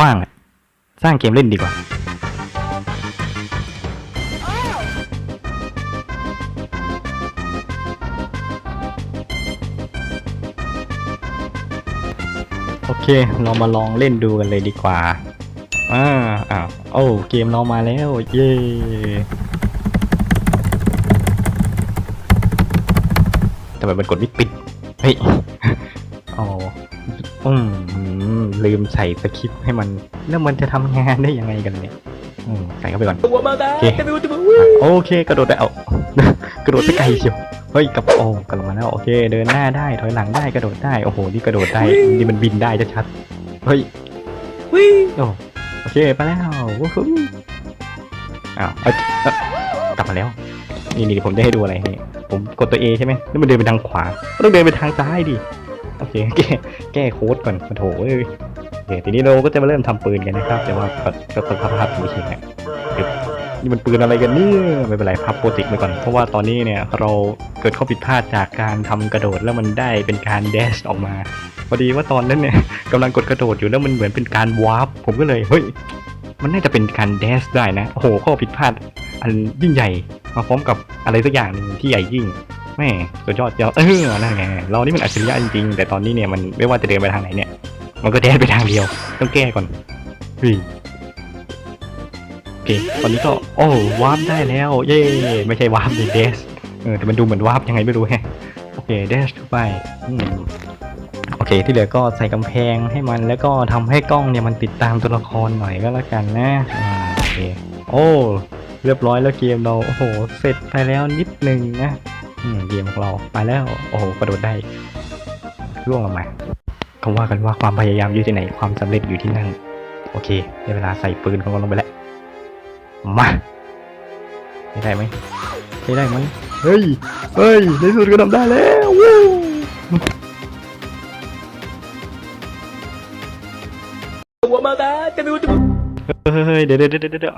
ว่างอะสร้างเกมเล่นดีกว่า โอเค เรามาลองเล่นดูกันเลยดีกว่าอ่าอ้าวโอ้ เกมเรามาแล้ว เย้ทำไมมันกดไม่ปิด เฮ้ย อ๋อ อืมลืมใส่สคริปต์ให้มัน แล้วมันจะทำงานได้ยังไงกันเนี่ย อืมใส่เข้าไปก่อนตัวมาได้โอเคจะไปดูจะไปวิ่งโอเค กระโดดได้เอากระโดดไปไกลเชียวเฮ้ยกระโอ้กระโดดมาแล้วโอเค เดินหน้าได้ถอยหลังได้กระโดดได้โอ้โหนี่กระโดดได้นี่มันบินได้ชัดๆเฮ้ยวิ่งโอ้โอเคไปแล้ววู้ฮู้อ้าวเอาเอากลับมาแล้วนี่นี่ผมได้ให้ดูอะไรนี่ผมกดตัว A ใช่ไหมแล้วมันเดินไปทางขวาก็ต้องเดินไปทางซ้ายดิ โอเคแก้แก้โค้ดก่อนมาโถเอ้ยโอเคทีนี้เราก็จะมาเริ่มทำปืนกันนะครับ แต่ว่าก็ต้องพับมือถือเนี่ยนี่มันปืนอะไรกันเนี่ยไม่เป็นไรพับโปรติกไปก่อน เพราะว่าตอนนี้เนี่ยเราเกิดข้อผิดพลาดจากการทำกระโดดแล้วมันได้เป็นการแดชออกมาพอดีว่าตอนนั้นเนี่ยกำลังกดกระโดดอยู่แล้วมันเหมือนเป็นการวาร์ปผมก็เลยเฮ้ยมันน่าจะเป็นการแดชได้นะโอ้โหข้อผิดพลาดอันยิ่งใหญ่มาพร้อมกับอะไรสักอย่างหนึ่งที่ใหญ่ยิ่ง แม่สุดยอดเจ้าเออนั่นไงเรานี่มันอัจฉริยะจริงๆแต่ตอนนี้เนี่ยมันไม่ว่าจะเดินไปทางไหนเนี่ย มันก็แดชไปทางเดียว ต้องแก้ก่อนฮ้ยโอเคตอนนี้ก็โอ้วาร์ปได้แล้ว เย้ไม่ใช่วาร์ปเลยเดชเออแต่มันดูเหมือนวาร์ปยังไงไม่รู้แฮะโอเคเดชเข้าไปโอเค ที่เหลือก็ใส่กำแพงให้มันแล้วก็ทำให้กล้องเนี่ยมันติดตามตัวละครหน่อยก็แล้วกันนะอ่าโอเคโอ้เรียบร้อยแล้วเกมเราโอ้โหเสร็จไปแล้วนิดนึงนะ เกมของเราไปแล้ว โอ้โหกระโดดได้ร่วงลงมาเขาว่ากันว่าความพยายามอยู่ที่ไหนความสำเร็จอยู่ที่นั่นโอเคได้เวลาใส่ปืนของเราลงไปแล้วมาไได้ไหมไได้ไหมเฮ้ยเฮ้ยในสุดก็ทำได้แล้ววู้ตัวมาได้จะไปดูจะเฮ้ยเดี๋ยวเดี๋ยวเดี๋ยวเดี๋ยว